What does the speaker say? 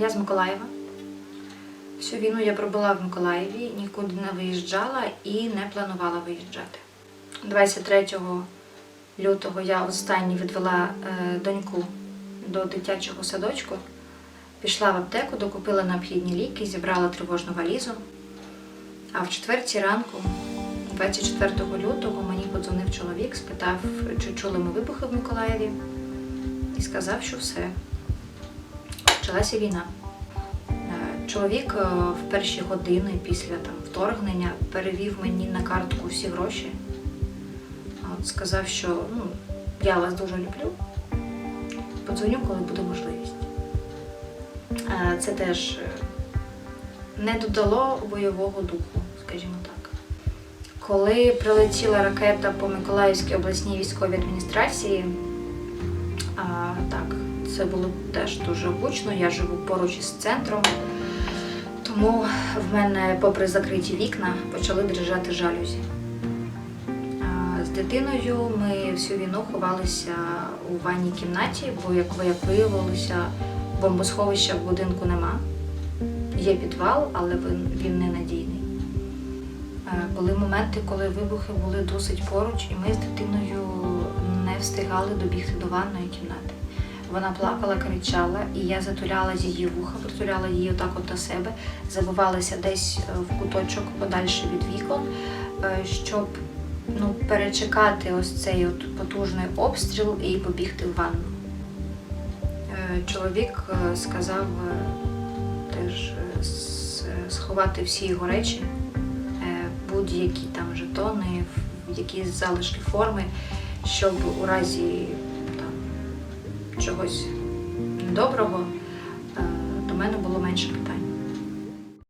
я з Миколаєва. Всю війну я пробула в Миколаєві, нікуди не виїжджала і не планувала виїжджати. 23 лютого я останній відвела е, доньку до дитячого садочку, пішла в аптеку, докупила необхідні ліки, зібрала тривожну валізу. А в четвертій ранку, 24 лютого, мені подзвонив чоловік, спитав, чи чули ми вибухи в Миколаєві, і сказав, що все. Почалася війна. Е, Чоловік е, в перші години після там, вторгнення перевів мені на картку всі гроші. От, сказав, що ну, я вас дуже люблю. Подзвоню, коли буде можливість. Е, Це теж не додало бойового духу, скажімо так. Коли прилетіла ракета по Миколаївській обласній військовій адміністрації, а, так, це було теж дуже гучно. Я живу поруч із центром, тому в мене, попри закриті вікна, почали дрижати жалюзі. А, З дитиною ми всю війну ховалися у ванній кімнаті, бо, як, ви- як виявилося, бомбосховища в будинку нема. Є підвал, але він, ненадійний. Були моменти, коли вибухи були досить поруч, і ми з дитиною встигали добігти до ванної кімнати. Вона плакала, кричала, і я затуляла її вуха, притуляла її отак от до себе, забувалася десь е, в куточок подальше від вікон, е, щоб ну, перечекати ось цей от потужний обстріл і побігти в ванну. Е, Чоловік сказав теж сховати всі його речі, будь-які там жетони, якісь залишки форми, щоб у разі там, чогось недоброго е, до мене було менше питань.